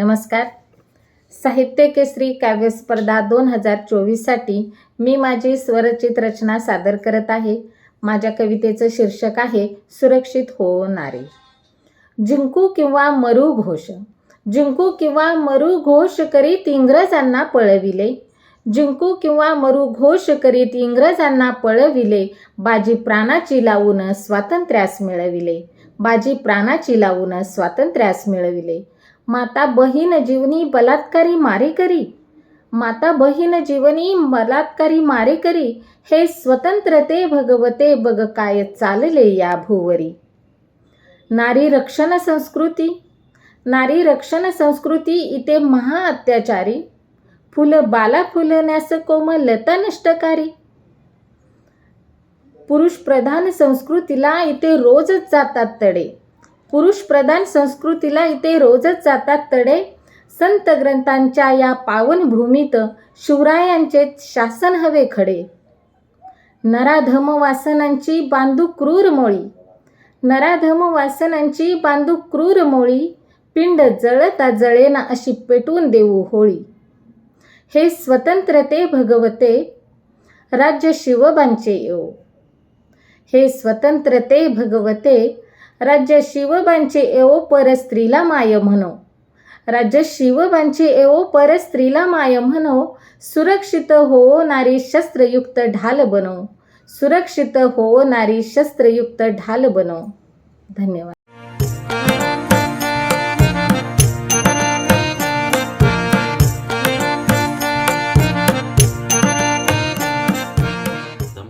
नमस्कार. साहित्य केसरी काव्यस्पर्धा दोन हजार चोवीससाठी मी माझी स्वरचित रचना सादर करत आहे. माझ्या कवितेचं शीर्षक आहे सुरक्षित होणारे. जिंकू किंवा मरू घोष. जिंकू किंवा मरू घोष करीत इंग्रजांना पळविले. जिंकू किंवा मरू घोष करीत इंग्रजांना पळविले. बाजी प्राणाची लावून स्वातंत्र्यास मिळविले. बाजी प्राणाची लावून स्वातंत्र्यास मिळविले. माता बहीण जीवनी बलात्कारी मारेकरी माता बहीण जीवनी बलात्कारी मारेकरी हे स्वतंत्रते भगवते बग काय चालले या भुवरी. नारी रक्षण संस्कृती. नारी रक्षण संस्कृती इथे महाअत्याचारी फुलं बाला फुलण्यास कोमलता नष्टकारी पुरुष प्रधान संस्कृतीला इथे रोजच जातात तडे. पुरुषप्रधान संस्कृतीला इथे रोजच जातात तडे. संत ग्रंथांच्या या पावनभूमीत शिवरायांचे शासन हवे खडे. नराधम वासनांची बांधू क्रूर मोळी. नराधम वासनांची बांधू क्रूर मोळी. पिंड जळता जळेना अशी पेटवून देऊ होळी. हे स्वतंत्रते भगवते. राज्य शिवबांचे येऊ हे स्वतंत्रते भगवते. राज्य शिवबांचे एवो पर स्त्रीला माय म्हणो राज्य शिवबांचे एवो पर स्त्रीला माय म्हणो सुरक्षित हो नारी शस्त्रयुक्त ढाल बनव सुरक्षित हो नारी शस्त्रयुक्त ढाल बनव धन्यवाद.